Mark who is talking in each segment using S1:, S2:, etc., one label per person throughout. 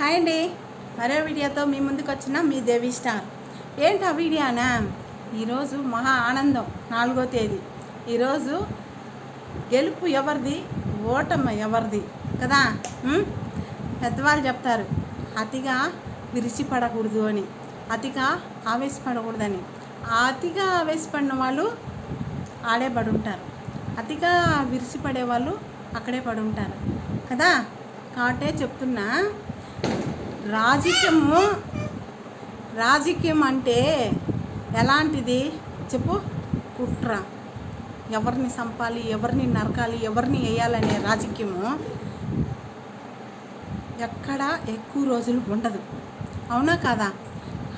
S1: Hi అండి. మరో వీడియోతో మీ ముందుకు వచ్చిన మీ దేవి స్టార్. ఏంటి ఆ వీడియోనా ఈరోజు మహా ఆనందం నాలుగో తేదీ. ఈరోజు గెలుపు ఎవరిది? ఓటమి ఎవరిది? కదా? పెద్దవాళ్ళు చెప్తారు అతిగా విరిచిపడకూడదు అని అతిగా ఆవేశపడకూడదని. అతిగా ఆవేశపడిన వాళ్ళు ఆడే పడి ఉంటారు అతిగా విరిచిపడే వాళ్ళు అక్కడే పడి ఉంటారు కదా? కాబట్టే చెప్తున్నా రాజకీయము రాజకీయం అంటే ఎలాంటిది? చెప్పు. కుట్ర. ఎవరిని చంపాలి ఎవరిని నరకాలి ఎవరిని వేయాలనే రాజకీయము ఎక్కడ ఎక్కువ రోజులు ఉండదు. అవునా కదా?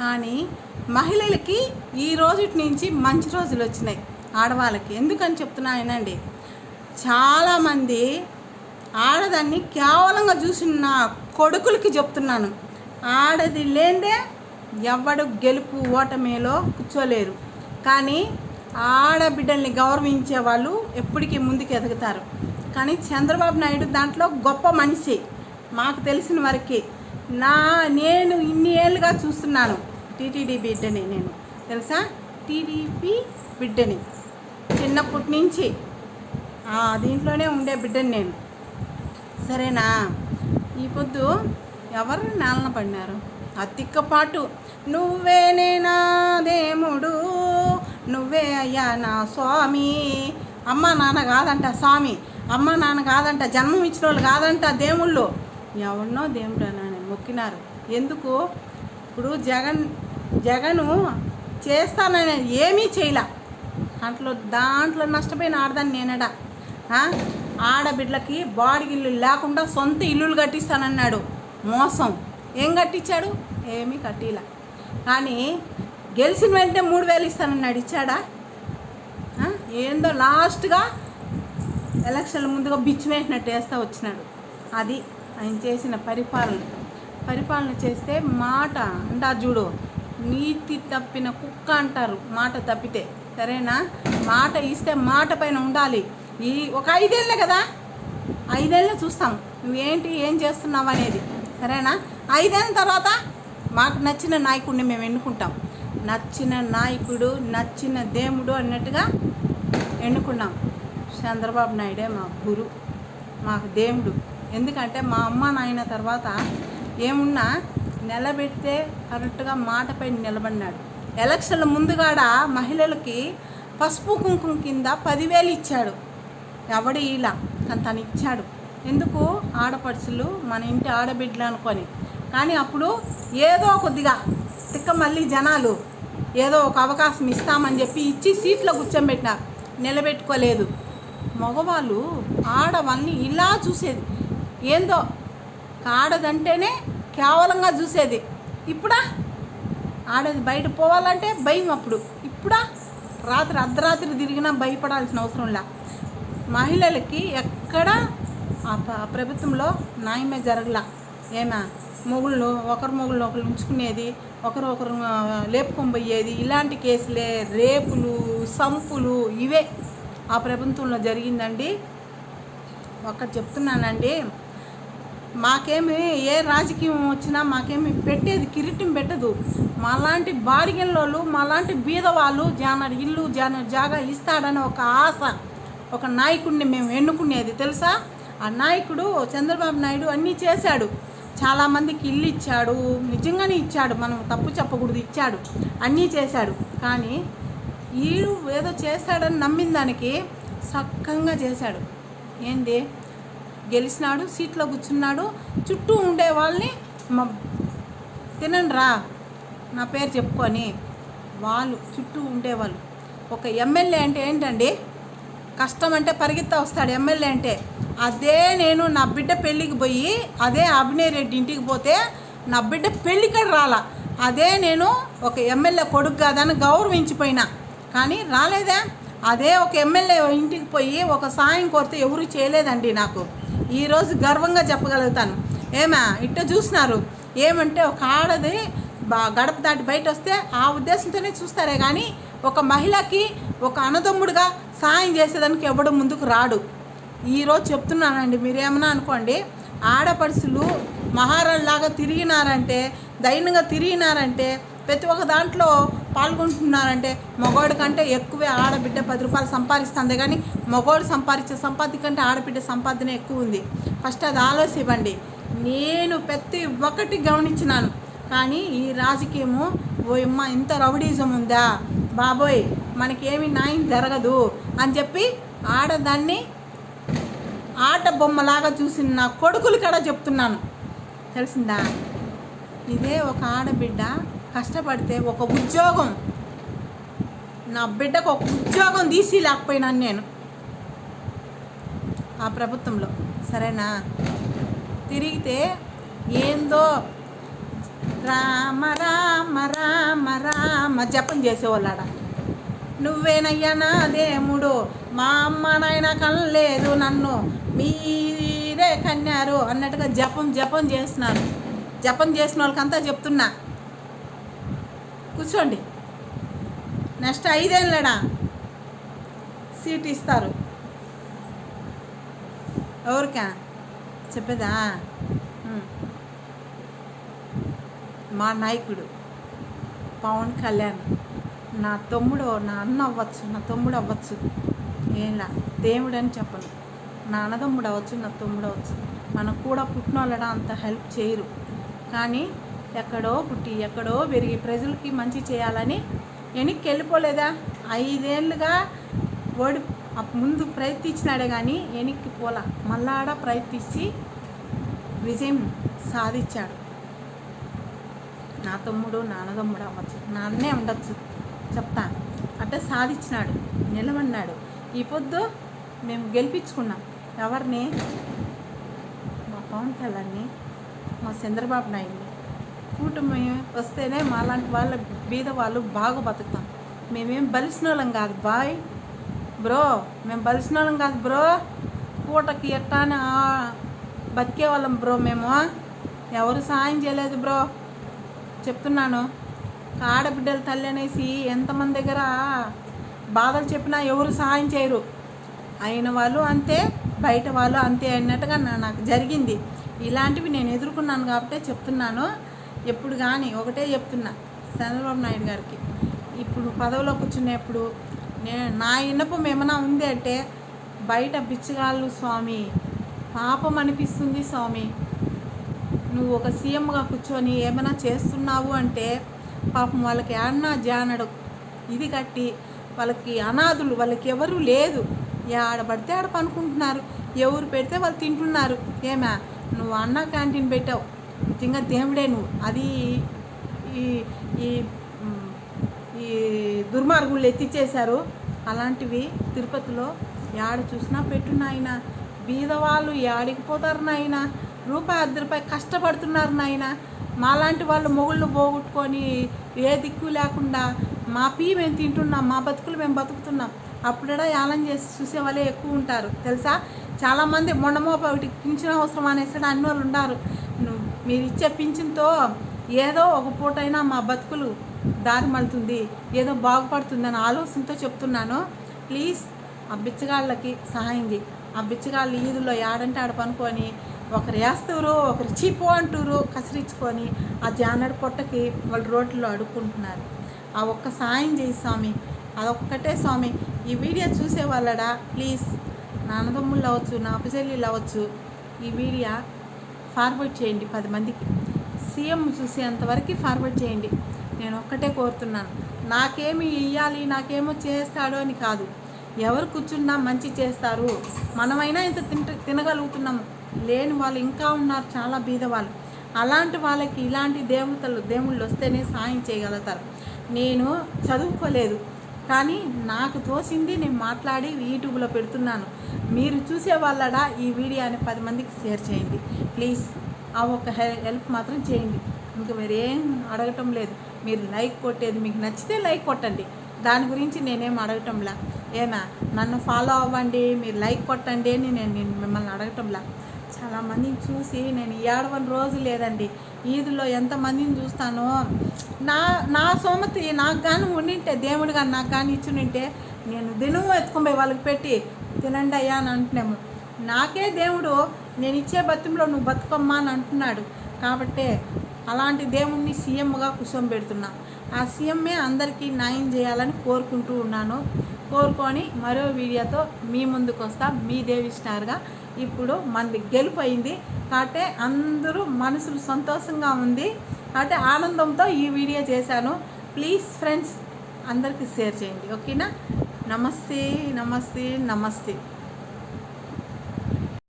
S1: కానీ మహిళలకి ఈ రోజుటి నుంచి మంచి రోజులు వచ్చినాయి. ఆడవాళ్ళకి. ఎందుకని చెప్తున్నాయనండి చాలామంది ఆడదాన్ని కేవలంగా చూసిన కొడుకులకి చెప్తున్నాను. ఆడది లేదే ఎవడు గెలుపు ఓటమిలో కూర్చోలేరు. కానీ ఆడబిడ్డల్ని గౌరవించే వాళ్ళు ఎప్పటికీ ముందుకు ఎదుగుతారు. కానీ చంద్రబాబు నాయుడు దాంట్లో గొప్ప మనిషి. మాకు తెలిసిన వరకే. నా నేను ఇన్ని ఏళ్ళుగా చూస్తున్నాను. టీటీడీ బిడ్డని నేను. తెలుసా? టీడీపీ బిడ్డని. చిన్నప్పటి నుంచి. దీంట్లోనే ఉండే బిడ్డని నేను. సరేనా? ఈ పొద్దు ఎవరు నేలన పడినారు? అతిక్కపాటు నువ్వే నేనా దేముడు నువ్వే అయ్యా నా స్వామి. అమ్మ నాన్న కాదంట స్వామి అమ్మ నాన్న కాదంట జన్మం ఇచ్చిన వాళ్ళు కాదంట దేవుళ్ళు. ఎవరినో దేవుడు అని మొక్కినారు. ఎందుకు? ఇప్పుడు జగన్ జగను చేస్తానని ఏమీ చేయలే. దాంట్లో దాంట్లో నష్టపోయిన ఆడదాన్ని నేనడా? ఆ? ఆడబిడ్డలకి బాడిగిల్లు లేకుండా సొంత ఇల్లులు కట్టిస్తానన్నాడు. మోసం. ఏం కట్టించాడు? ఏమీ కట్టిలా. కానీ గెలిచిన వెంటనే మూడు వేలు ఇస్తానన్నాడు. ఇచ్చాడా? ఏందో లాస్ట్గా ఎలక్షన్ల ముందుగా బిచ్చు వేసినట్టు వేస్తా వచ్చినాడు. అది ఆయన చేసిన పరిపాలన. పరిపాలన చేస్తే మాట అంటా చూడు నీతి తప్పిన కుక్క అంటారు. మాట తప్పితే. సరేనా? మాట ఇస్తే మాట పైన ఉండాలి. ఈ ఒక ఐదేళ్ళే కదా? ఐదేళ్ళే చూస్తాం. నువ్వేంటి ఏం చేస్తున్నావు అనేది. సరేనా? ఐదేళ్ళ తర్వాత మాకు నచ్చిన నాయకుడిని మేము ఎన్నుకుంటాం. నచ్చిన నాయకుడు నచ్చిన దేవుడు అన్నట్టుగా ఎన్నుకున్నాం. చంద్రబాబు నాయుడే మా గురు మాకు దేవుడు. ఎందుకంటే మా అమ్మ నాయన తర్వాత ఏమున్నా నిలబెడితే కరెక్ట్గా మాటపై నిలబడినాడు. ఎలక్షన్ల ముందుగాడ మహిళలకి పసుపు కుంకుమ కింద పదివేలు ఇచ్చాడు. ఎవడు ఇలా తను తను ఇచ్చాడు. ఎందుకు ఆడపడుచులు మన ఇంటి ఆడబిడ్డలు అనుకొని. కానీ అప్పుడు ఏదో కొద్దిగా తిక్క మళ్ళీ జనాలు ఏదో ఒక అవకాశం ఇస్తామని చెప్పి ఇచ్చి సీట్లో కూర్చోబెట్టినారు నిలబెట్టుకోలేదు. మగవాళ్ళు ఆడవాళ్ళని ఇలా చూసేది. ఏందో? ఆడదంటేనే కేవలంగా చూసేది. ఇప్పుడా? ఆడది బయట పోవాలంటే భయం అప్పుడు. ఇప్పుడా? రాత్రి అర్ధరాత్రి తిరిగినా భయపడాల్సిన అవసరం లే మహిళలకి ఎక్కడ ప్రభుత్వంలో న్యాయమే జరగల. ఏమా మొగుళ్ళు ఒకరు మొగుళ్ళు ఒకరు ఉంచుకునేది ఒకరు ఒకరు లేపుకొని పోయేది ఇలాంటి కేసులే రేపులు సంపులు ఇవే ఆ ప్రభుత్వంలో జరిగిందండి. ఒక్కటి చెప్తున్నానండి. మాకేమి ఏ రాజకీయం వచ్చినా మాకేమి పెట్టేది కిరీటం పెట్టదు. మాలాంటి బాడిగల్లోళ్ళు మాలాంటి బీదవాళ్ళు వాళ్ళు ఇల్లు జాన జాగా ఇస్తాడని ఒక ఆశ. ఒక నాయకుడిని మేము ఎన్నుకునేది తెలుసా? ఆ నాయకుడు చంద్రబాబు నాయుడు అన్నీ చేశాడు. చాలామందికి ఇల్లు ఇచ్చాడు నిజంగానే ఇచ్చాడు మనం తప్పు చెప్పకూడదు ఇచ్చాడు. అన్నీ చేశాడు. కానీ వీడు ఏదో చేస్తాడని నమ్మిన దానికి సక్కంగా చేశాడు. ఏంది? గెలిచినాడు సీట్లో కూర్చున్నాడు చుట్టూ ఉండే వాళ్ళని తినండి రా నా పేరు చెప్పుకొని వాళ్ళు చుట్టూ ఉండేవాళ్ళు ఒక ఎమ్మెల్యే అంటే ఏంటండి? కష్టం అంటే పరిగెత్తా వస్తాడు ఎమ్మెల్యే అంటే. అదే నేను నా బిడ్డ పెళ్ళికి పోయి అదే అభినయ్ రెడ్డి ఇంటికి పోతే నా బిడ్డ పెళ్ళికడ రాలా. అదే నేను ఒక ఎమ్మెల్యే కొడుకు కాదని గౌరవించిపోయినా. కానీ రాలేదా. అదే ఒక ఎమ్మెల్యే ఇంటికి పోయి ఒక సాయం కోరితే ఎవరు చేయలేదండి నాకు. ఈరోజు గర్వంగా చెప్పగలుగుతాను. ఏమా ఇట్ట చూసినారు? ఏమంటే ఒక ఆడది బా గడప దాటి బయట వస్తే ఆ ఉద్దేశంతోనే చూస్తారే కానీ ఒక మహిళకి ఒక అన్నదమ్ముడుగా సాయం చేసేదానికి ఎవడు ముందుకు రాడు. ఈరోజు చెప్తున్నానండి మీరేమన్నా అనుకోండి ఆడపడుసులు మహారాజులాగా తిరిగినారంటే దైనంగా తిరిగినారంటే ప్రతి ఒక్క దాంట్లో పాల్గొంటున్నారంటే మగవాడి కంటే ఎక్కువే ఆడబిడ్డ పది రూపాయలు సంపాదిస్తుంది. కానీ మగవాడు సంపాదించే సంపాదన కంటే ఆడబిడ్డ సంపాదన ఎక్కువ ఉంది. ఫస్ట్ అది ఆలోచివ్వండి నేను ప్రతి ఒక్కటి గమనించినాను. కానీ ఈ రాజకీయము ఓ ఇమ్మ ఇంత రౌడీజం ఉందా? బాబోయ్ మనకేమి న్యాయం జరగదు అని చెప్పి ఆడదాన్ని ఆట బొమ్మలాగా చూసిన నా కొడుకులు కూడా చెప్తున్నాను. తెలిసిందా? ఇదే ఒక ఆడబిడ్డ కష్టపడితే ఒక ఉద్యోగం. నా బిడ్డకు ఒక ఉద్యోగం తీసి లేకపోయినాను నేను ఆ ప్రభుత్వంలో. సరేనా? తిరిగితే ఏందో రామ రామ రామ రామ. జపం చేసేవాళ్ళాడ. నువ్వేనయ్యా నా దేముడు మా అమ్మ నాయన కనలేదు నన్ను. మీరే కన్నారు అన్నట్టుగా జపం జపం చేస్తున్నారు జపం చేసిన వాళ్ళకంతా చెప్తున్నా. కూర్చోండి. నెక్స్ట్ ఐదేళ్ళడా? సీట్ ఇస్తారు. ఎవరికా? చెప్పేదా? మా నాయకుడు పవన్ కళ్యాణ్ నా తమ్ముడు నా అన్న అవ్వచ్చు నా తమ్ముడు అవ్వచ్చు. ఏంలా? దేవుడు అని చెప్పను. నా అన్నదమ్ముడు అవ్వచ్చు నా తమ్ముడు అవ్వచ్చు. మనం కూడా పుట్టిన వాళ్ళడ అంత హెల్ప్ చేయరు. కానీ ఎక్కడో పుట్టి ఎక్కడో పెరిగి ప్రజలకి మంచి చేయాలని వెనక్కి వెళ్ళిపోలేదా? ఐదేళ్ళుగా ఓడి ముందు ప్రయత్నించినాడే కానీ వెనక్కి పోలా. మళ్ళాడ ప్రయత్నించి విజయం సాధించాడు. నా తమ్ముడు నాన్నదమ్ముడు అవ్వచ్చు. నాన్నే ఉండొచ్చు. చెప్తా. అంటే సాధించినాడు. నిలబడినాడు. ఈ పొద్దు మేము గెలిపించుకున్నాం. ఎవరిని? మా పవన్ కళ్యాణ్ని మా చంద్రబాబు నాయుడిని. కూటమి వస్తేనే మాలాంటి వాళ్ళ బీద వాళ్ళు బాగా బతుకుతాం. మేమేం బలిసిన వాళ్ళం కాదు బాయ్. బ్రో మేము బలిసిన వాళ్ళం కాదు బ్రో. పూటకి ఎట్టా బతికే వాళ్ళం బ్రో మేము. ఎవరు సాయం చేయలేదు బ్రో. చెప్తున్నాను. ఆడబిడ్డల తల్లి అనేసి ఎంతమంది దగ్గర బాధలు చెప్పినా ఎవరు సహాయం చేయరు. అయిన వాళ్ళు అంతే బయట వాళ్ళు అంతే అన్నట్టుగా నా- నాకు జరిగింది. ఇలాంటివి నేను ఎదుర్కొన్నాను కాబట్టి చెప్తున్నాను. ఎప్పుడు కానీ ఒకటే చెప్తున్నా చంద్రబాబు నాయుడు గారికి. ఇప్పుడు పదవిలో కూర్చునేప్పుడు నేను నా ఇన్నపం ఏమైనా ఉంది అంటే బయట బిచ్చగాళ్ళు స్వామి పాపం అనిపిస్తుంది స్వామి. నువ్వు ఒక సీఎంగా కూర్చొని ఏమైనా చేస్తున్నావు అంటే పాపం వాళ్ళకి అన్నా జానడు ఇది కట్టి వాళ్ళకి అనాథులు వాళ్ళకి ఎవరు లేదు. ఆడ పడితే ఆడ పనుకుంటున్నారు. ఎవరు పెడితే వాళ్ళు తింటున్నారు. ఏమా? నువ్వు అన్న క్యాంటీన్ పెట్టావు. నిజంగా దేవుడే నువ్వు. అది ఈ ఈ ఈ దుర్మార్గులు ఎత్తిచ్చేశారు. అలాంటివి తిరుపతిలో యాడ చూసినా పెట్టు నాయన. బీదవాళ్ళు యాడికి పోతారు నాయనా. రూపాయి అర్ధ రూపాయి కష్టపడుతున్నారు నాయన. మాలాంటి వాళ్ళు మొగుళ్ళు పోగొట్టుకొని ఏ దిక్కు లేకుండా మా పీ మేము తింటున్నాం మా బతుకులు మేము బతుకుతున్నాం. అప్పుడేడా యానం చేసి చూసే వాళ్ళే ఎక్కువ ఉంటారు. తెలుసా? చాలామంది మొండమోప ఒకటి పింఛన్ అవసరం అనేసి అన్ని వాళ్ళు ఉన్నారు మీరు ఇచ్చే పింఛన్తో ఏదో ఒక పూటైనా మా బతుకులు దారి మలుతుంది ఏదో బాగుపడుతుందని ఆలోచనతో చెప్తున్నాను. ప్లీజ్ ఆ బిచ్చగాళ్ళకి సహాయం చేయి ఆ బిచ్చగాళ్ళు ఈదులో ఆడంటే ఆడ పనుకొని ఒకరు వేస్తారు ఒకరు చీపు అంటారు కసిరించుకొని ఆ జానడి పొట్టకి వాళ్ళు రోడ్లో అడుక్కుంటున్నారు. ఆ ఒక్క సాయం చేయి స్వామి అదొక్కటే స్వామి. ఈ వీడియో చూసే వాళ్ళడా? ప్లీజ్. నా అన్నదమ్ముళ్ళు అవ్వచ్చు నా అప్పచెల్లిళ్ళు అవ్వచ్చు. ఈ వీడియో ఫార్వర్డ్ చేయండి పది మందికి. సీఎం చూసేంతవరకు ఫార్వర్డ్ చేయండి. నేను ఒక్కటే కోరుతున్నాను. నాకేమి ఇయ్యాలి నాకేమో చేస్తాడో అని కాదు. ఎవరు కూర్చున్నా మంచి చేస్తారు. మనమైనా ఇంత తింట తినగలుగుతున్నాము. లేని వాళ్ళు ఇంకా ఉన్నారు చాలా బీదవాళ్ళు. అలాంటి వాళ్ళకి ఇలాంటి దేవతలు దేవుళ్ళు వస్తేనే సాయం చేయగలుగుతారు. నేను చదువుకోలేదు కానీ నాకు తోసింది నేను మాట్లాడి యూట్యూబ్లో పెడుతున్నాను. మీరు చూసే వాళ్ళడా ఈ వీడియోని పది మందికి షేర్ చేయండి. ప్లీజ్ ఆ ఒక హెల్ప్ మాత్రం చేయండి. ఇంకా మీరేం అడగటం లేదు. మీరు లైక్ కొట్టేది మీకు నచ్చితే లైక్ కొట్టండి. దాని గురించి నేనేం అడగటంలా? ఏమా నన్ను ఫాలో అవ్వండి మీరు లైక్ కొట్టండి అని నేను మిమ్మల్ని అడగటంలా? చాలామందిని చూసి నేను ఏడవని రోజు లేదండి. ఈదులో ఎంతమందిని చూస్తానో? నా నా సోమతి నాకు కానీ ఉండింటే దేవుడు కానీ నాకు కానీ ఇచ్చినింటే నేను దినము ఎత్తుకొని వాళ్ళకి పెట్టి తినండి అయ్యా అని అంటున్నాము. నాకే దేవుడు నేను ఇచ్చే బతుకులో నువ్వు బతుకమ్మా అని అంటున్నాడు. కాబట్టే అలాంటి దేవుణ్ణి సీఎంగా కూర్చోబెడుతున్నా ఆ సీఎంఏ అందరికీ న్యాయం చేయాలని కోరుకుంటూ ఉన్నాను. కోరుకొని మరో వీడియోతో మీ ముందుకు వస్తాం మీ దేవి స్టార్గా. ఇప్పుడు మనది గెలుపు అయింది కాబట్టి అందరూ మనసులు సంతోషంగా ఉంది. కాబట్టి ఆనందంతో ఈ వీడియో చేశాను. ప్లీజ్ ఫ్రెండ్స్ అందరికీ షేర్ చేయండి. ఓకేనా? నమస్తే నమస్తే నమస్తే.